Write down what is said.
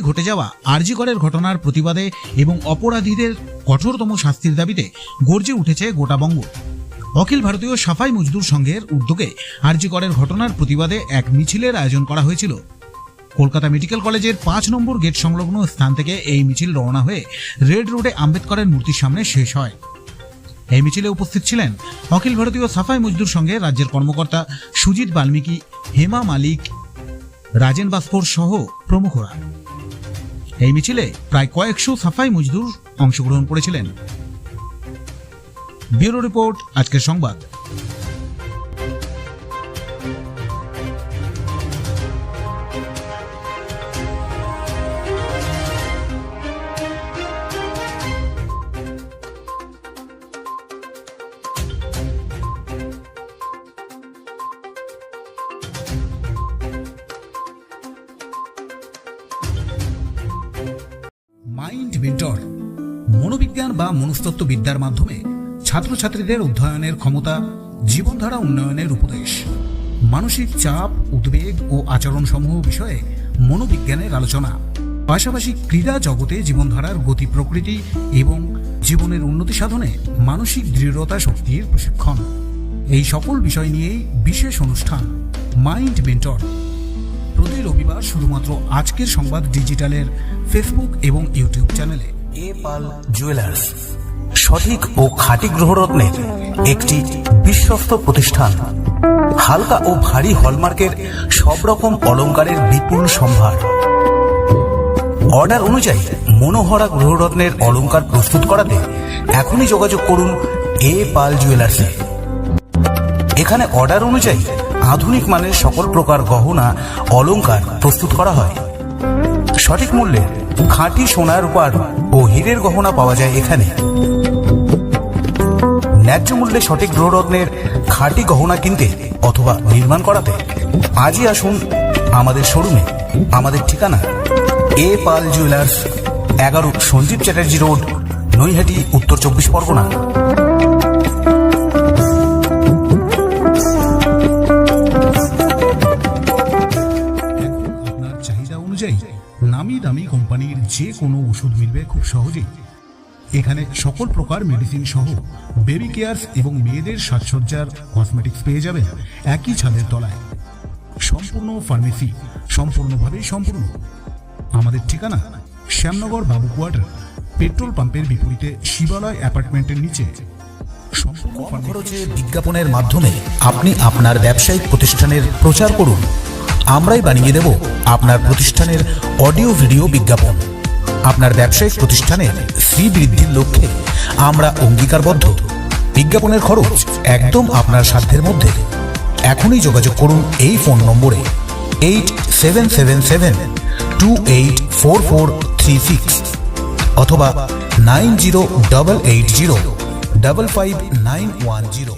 যাওয়া আরজিকরের ঘটনার প্রতিবাদে এবং অপরাধীদের কঠোরতম শাস্তির দাবিতে গর্জে উঠেছে গোটা বঙ্গ। অখিল ভারতীয় সাফাই মজদুর সংঘের উদ্যোগে আরজিকরের ঘটনার প্রতিবাদে এক মিছিলের আয়োজন করা হয়েছিল। কলকাতা মেডিকেল কলেজের পাঁচ নম্বর গেট সংলগ্ন স্থান থেকে এই মিছিল রওনা হয়ে রেড রোডে আম্বেদকরের মূর্তির সামনে শেষ হয়। এই মিছিলে উপস্থিত ছিলেন অখিল ভারতীয় সাফাই মজদুর সঙ্গে রাজ্যের কর্মকর্তা সুজিত বাল্মীকি, হেমা মালিক, রাজেন বাস্কর সহ প্রমুখরা। এই মিছিলে প্রায় কয়েকশো সাফাই মজদুর অংশগ্রহণ করেছিলেন। ব্যুরো রিপোর্ট আজকের সংবাদ। মেন্টর মনোবিজ্ঞান বা মনস্তত্ত্ব বিদ্যার মাধ্যমে ছাত্রছাত্রীদের অধ্যয়নের ক্ষমতা, জীবনধারা উন্নয়নের উপদেশ, মানসিক চাপ, উদ্বেগ ও আচরণসমূহ বিষয়ে মনোবিজ্ঞানের আলোচনা, পাশাপাশি ক্রীড়া জগতে জীবনধারার গতি প্রকৃতি এবং জীবনের উন্নতি সাধনে মানসিক দৃঢ়তা শক্তির প্রশিক্ষণ। এই সকল বিষয় নিয়েই বিশেষ অনুষ্ঠান, মাইন্ড মেন্টর। প্রতি রবিবার শুধুমাত্র আজকের সংবাদ ডিজিটালের ফেসবুক এবং ইউটিউব চ্যানেলে। এ পাল জুয়েলার্স, সঠিক ও খাঁটি গ্রহরত্নের একটি বিশ্বস্ত প্রতিষ্ঠান। হালকা ও ভারী হলমার্কের সব রকম অলংকারের বিপুল সম্ভার। অর্ডার অনুযায়ী মনোহরা গ্রহরত্নের অলংকার প্রস্তুত করাতে এখনই যোগাযোগ করুন এ পাল জুয়েলার্সে। এখানে অর্ডার অনুযায়ী আধুনিক মানের সকল প্রকার গহনা, অলংকার প্রস্তুত করা হয়। সঠিক মূল্যে খাঁটি সোনার রূপার ও হীরের গহনা পাওয়া যায় এখানে। ন্যায্য মূল্যে সঠিক গ্রহরত্নের খাঁটি গহনা কিনতে অথবা নির্মাণ করাতে আজই আসুন আমাদের শোরুমে। আমাদের ঠিকানা, এ পাল জুয়েলার্স, এগারো সঞ্জীব চ্যাটার্জি রোড, নৈহাটি, উত্তর চব্বিশ পরগনা। নামি দামি কোম্পানির যে কোনো ওষুধ মিলবে খুব সহজেই। এখানে সকল প্রকার মেডিসিন সহ বেবি কেয়ারস এবং মেয়েদের সাজসজ্জার কসমেটিক্স পেয়ে যাবেন একই ছাদের তলায়। সম্পূর্ণ ফার্মেসি সম্পূর্ণভাবে সম্পূর্ণ। আমাদের ঠিকানা শ্যামনগর বাবু কোয়ার্টার পেট্রোল পাম্পের বিপরীতে শিবালয় অ্যাপার্টমেন্টের নিচে। সম্পূর্ণ খরচে বিজ্ঞাপনের মাধ্যমে আপনি আপনার ব্যবসায়িক প্রতিষ্ঠানের প্রচার করুন। আমরাই বানিয়ে দেব আপনার প্রতিষ্ঠানের অডিও ভিডিও বিজ্ঞাপন। আপনার ব্যবসায়িক প্রতিষ্ঠানের শ্রী বৃদ্ধির লক্ষ্যে আমরা অঙ্গীকারবদ্ধ। বিজ্ঞাপনের খরচ একদম আপনার সাধ্যের মধ্যে। এখনই যোগাযোগ করুন এই ফোন নম্বরে eight seven seven seven two eight four four three six অথবা nine zero double eight zero double five nine one zero.